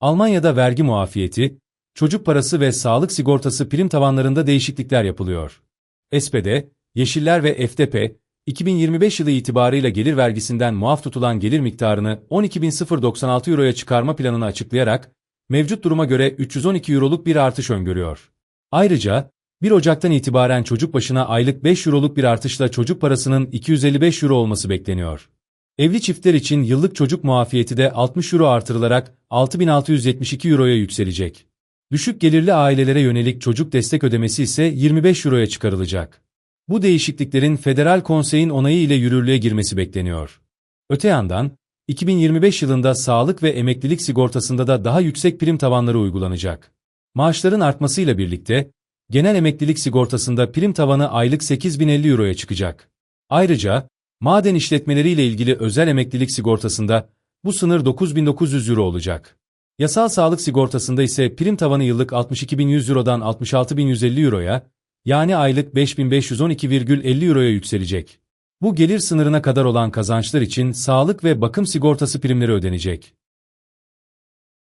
Almanya'da vergi muafiyeti, çocuk parası ve sağlık sigortası prim tavanlarında değişiklikler yapılıyor. SPD, Yeşiller ve FDP, 2025 yılı itibarıyla gelir vergisinden muaf tutulan gelir miktarını 12.096 euroya çıkarma planını açıklayarak, mevcut duruma göre 312 euroluk bir artış öngörüyor. Ayrıca, 1 Ocak'tan itibaren çocuk başına aylık 5 euroluk bir artışla çocuk parasının 255 euro olması bekleniyor. Evli çiftler için yıllık çocuk muafiyeti de 60 euro artırılarak 6672 euroya yükselecek. Düşük gelirli ailelere yönelik çocuk destek ödemesi ise 25 euroya çıkarılacak. Bu değişikliklerin Federal Konsey'in onayı ile yürürlüğe girmesi bekleniyor. Öte yandan, 2025 yılında sağlık ve emeklilik sigortasında da daha yüksek prim tavanları uygulanacak. Maaşların artmasıyla birlikte, genel emeklilik sigortasında prim tavanı aylık 8050 euroya çıkacak. Ayrıca, maden işletmeleriyle ilgili özel emeklilik sigortasında bu sınır 9900 euro olacak. Yasal sağlık sigortasında ise prim tavanı yıllık 62.100 Euro'dan 66.150 Euro'ya, yani aylık 5.512,50 Euro'ya yükselecek. Bu gelir sınırına kadar olan kazançlar için sağlık ve bakım sigortası primleri ödenecek.